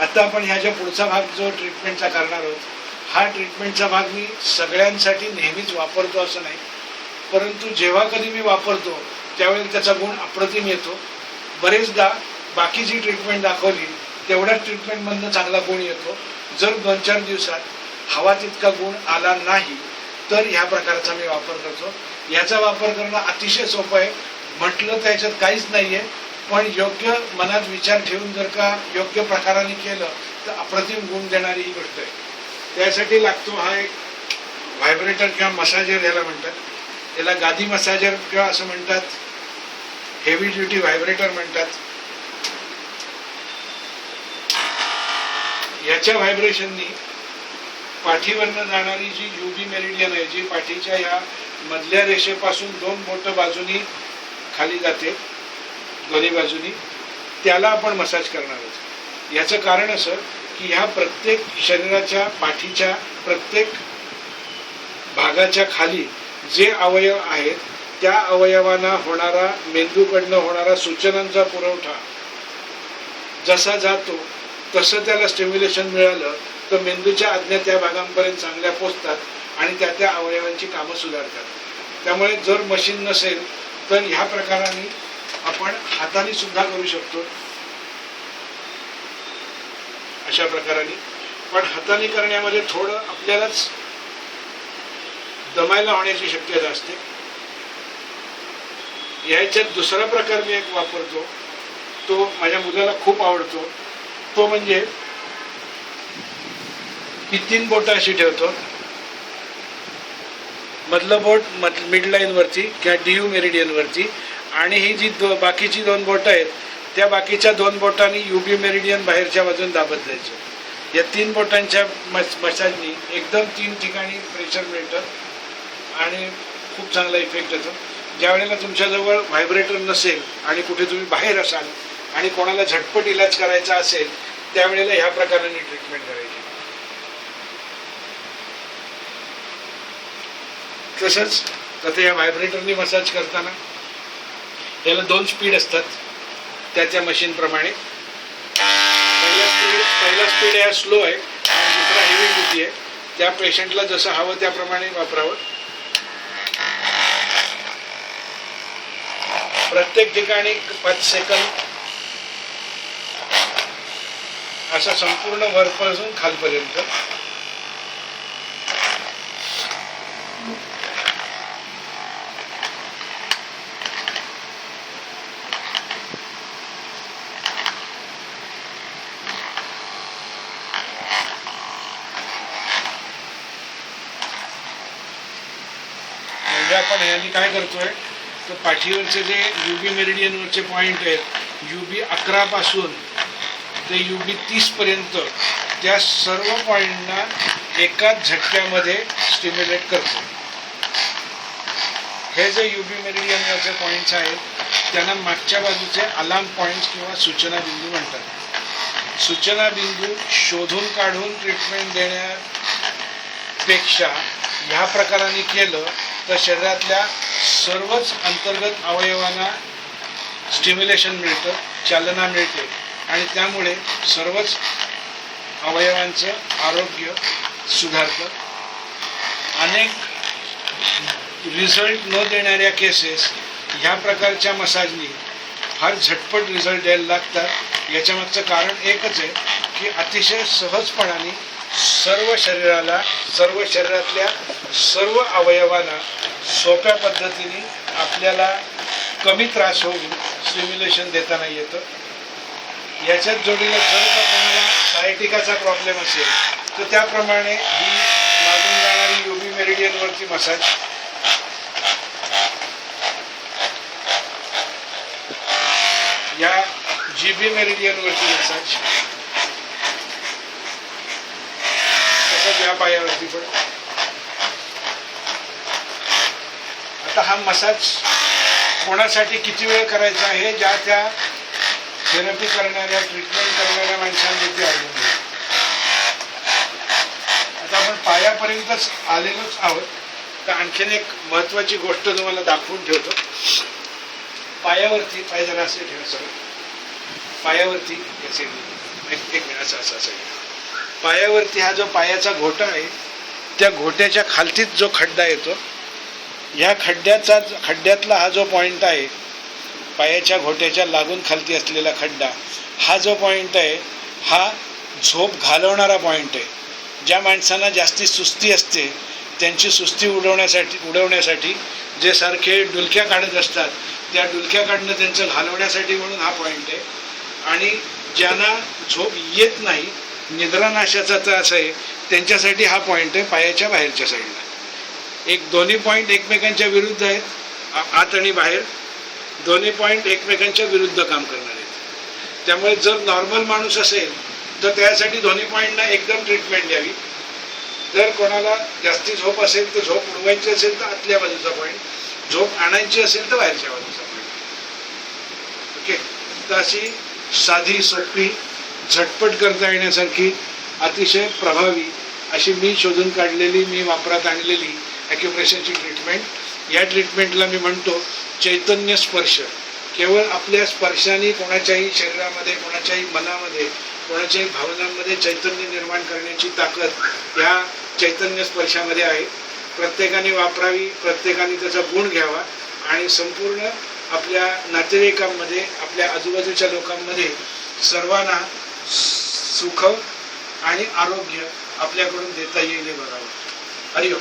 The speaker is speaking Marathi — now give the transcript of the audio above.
आता आपण ह्या ज्या पुढचा भाग जो ट्रीटमेंटचा करणार आहोत हा ट्रीटमेंटचा भाग मी सगळ्यांसाठी नेहमीच वापरतो असं नाही. परंतु जेव्हा कधी मी वापरतो त्यावेळी त्याचा गुण अप्रतिम येतो. बरेचदा बाकी जी ट्रीटमेंट दाखवली तेवढ्याच ट्रीटमेंटमधनं चांगला गुण येतो. जर दोन चार दिवसात हवा तितका गुण आला नाही तर ह्या प्रकारचा मी वापर करतो. याचा वापर करणं अतिशय सोपं आहे. म्हटलं त्याच्यात काहीच नाही आहे पण योग्य मनात विचार ठेवून जर का योग्य प्रकाराने केलं तर अप्रतिम गुण देणारी ही गोष्ट आहे. त्यासाठी लागतो हा एक व्हायब्रेटर किंवा मसाजर याला म्हणतात. याला गादी मसाजर किंवा असं म्हणतात. हेवी ड्युटी व्हायब्रेटर म्हणतात. याच्या व्हायब्रेशननी पाठीवरनं जाणारी जी युबी मेरिडियन आहे जी पाठीच्या या मधल्या रेषेपासून दोन बोट बाजूनी खाली जाते. दोन्ही बाजूनी त्याला आपण मसाज करणार आहोत. याचं कारण असं की ह्या प्रत्येक शरीराच्या पाठीच्या प्रत्येक भागाच्या खाली जे अवयव आहेत त्या अवयवांना होणारा मेंदूकडनं होणारा सूचनांचा पुरवठा जसा जातो तसं त्याला स्टिम्युलेशन मिळालं तर मेंदूच्या आज्ञा त्या भागांपर्यंत चांगल्या पोचतात आणि त्या त्या अवयवांची कामं सुधारतात. त्यामुळे जर मशीन नसेल तर ह्या प्रकाराने आपण हाताने सुद्धा करू शकतो. अशा प्रकाराने. पण हाताने करण्यामध्ये थोडं आपल्यालाच दमायला होण्याची शक्यता असते. याच्यात दुसरा प्रकार मी एक वापरतो. तो माझ्या मुलाला खूप आवडतो. तो म्हणजे ही तीन बोटं अशी ठेवतो. मधलं बोट मध मिड लाईन वरती किंवा डीयू मेरिडियन वरती. आणि ही जी दो बाकीची दोन बोटं आहेत त्या बाकीच्या दोन बोटांनी युबी मेरिडियन बाहेरच्या बाजून दाबत जायचं. या तीन बोटांच्या मस मसाजनी एकदम तीन ठिकाणी प्रेशर मिळतं आणि खूप चांगला इफेक्ट येतो. ज्या वेळेला तुमच्याजवळ व्हायब्रेटर नसेल आणि कुठे तुम्ही बाहेर असाल आणि कोणाला झटपट इलाज करायचा असेल त्यावेळेला ह्या प्रकाराने ट्रीटमेंट करायची. तसंच आता या व्हायब्रेटरनी मसाज करताना त्याला दोन स्पीड असतात. त्याच्या मशीन मशीनप्रमाणे पहिला स्पीड पहिला स्पीड हा स्लो आहे. दुसरा हेवी ड्युटी आहे. त्या पेशंटला जसं हवं त्याप्रमाणे वापरावं. प्रत्येक ठिकाणी पाच सेकंद असं संपूर्ण वरपासून खालपर्यंत. म्हणजे आपण यांनी काय करतोय तर पाठीवरचे जे युबी मेरिडियनवरचे पॉईंट आहेत यू अकरा पासून ते यू तीस पर्यंत त्या सर्व पॉईंटना एकाच झटक्यामध्ये स्टिम्युलेट करतो हे जे युबी मेरिडियनवरचे पॉईंट्स आहेत त्यांना मागच्या बाजूचे अलार्म पॉईंट्स किंवा सूचना बिंदू म्हणतात. सूचना बिंदू शोधून काढून ट्रीटमेंट देण्यापेक्षा ह्या प्रकाराने केलं तर शरीरातल्या सर्वच अंतर्गत अवयवांना स्टिम्युलेशन मिळतं चालना मिळते. आणि त्यामुळे सर्वच अवयवांचं आरोग्य सुधारतं. अनेक रिझल्ट न देणाऱ्या केसेस ह्या प्रकारच्या मसाजनी फार झटपट रिझल्ट द्यायला लागतात. याच्यामागचं कारण एकच आहे की अतिशय सहजपणाने सर्व शरीराला सर्व शरीरातल्या सर्व अवयवाला सोप्या पद्धतीने आपल्याला कमी त्रास होऊन सिम्युलेशन देताना येतं. याच्यात जोडीला जर का कोणाला सायटिकाचा प्रॉब्लेम असेल तर त्याप्रमाणे ही मागून जाणारी युबी मेरिडियनवरची मसाज या जीबी मेरिडियनवरची मसाज तसंच या पायावरती पण आता हा मसाज कोणासाठी किती वेळ करायचा हे ज्या त्या थेरपी करणाऱ्या ट्रीटमेंट करणाऱ्या माणसांवरती अवलंबून आता आपण पायापर्यंतच आलेलोच आहोत तर आणखीन एक महत्वाची गोष्ट तुम्हाला दाखवून ठेवतो पायावरती पाय जरा असे ठेवा सगळं पायावरती याचे एक एक असं असं असं पायावरती हा जो पायाचा घोटा आहे त्या घोट्याच्या खालतीच जो खड्डा येतो ह्या खड्ड्याचा खड्ड्यातला हा जो पॉईंट आहे पायाच्या घोट्याच्या लागून खालती असलेला खड्डा हा जो पॉईंट आहे हा झोप घालवणारा पॉईंट आहे. ज्या माणसांना जास्ती सुस्ती असते त्यांची सुस्ती उडवण्यासाठी उडवण्यासाठी जे सारखे डुलक्या काढत असतात त्या डुलक्या काढणं त्यांचं घालवण्यासाठी म्हणून हा पॉईंट आहे. आणि ज्यांना झोप येत नाही निद्रानाशाचा त्रास आहे त्यांच्यासाठी हा पॉईंट आहे पायाच्या बाहेरच्या साईडला एक दोन्ही पॉईंट एकमेकांच्या विरुद्ध आहेत आ- आत आणि बाहेर. दोन्ही पॉईंट एकमेकांच्या विरुद्ध काम करणार आहेत. त्यामुळे जर नॉर्मल माणूस असेल तर त्यासाठी दोन्ही पॉईंटना एकदम ट्रीटमेंट द्यावी. जर कोणाला जास्ती झोप असेल तर झोप उडवायची असेल तर आतल्या बाजूचा पॉईंट झोप आणायची असेल तर बाहेरच्या बाजूचा पॉईंट ओके तर अशी साधी सोपी झटपट करता येण्यासारखी अतिशय प्रभावी अशी मी शोधून काढलेली मी वापरात आणलेली ॲक्युप्रेशनची ट्रीटमेंट या ट्रीटमेंटला मी म्हणतो चैतन्य स्पर्श. केवळ आपल्या स्पर्शाने कोणाच्याही शरीरामध्ये कोणाच्याही मनामध्ये कोणाच्याही भावनांमध्ये चैतन्य निर्माण करण्याची ताकद ह्या चैतन्य स्पर्शामध्ये आहे. प्रत्येकाने वापरावी प्रत्येकाने त्याचा गुण घ्यावा आणि संपूर्ण आपल्या नातेवाईकांमध्ये आपल्या आजूबाजूच्या लोकांमध्ये सर्वांना सुख आणि आरोग्य आपल्याकडून देता येईल हे बघावं. हरिओम.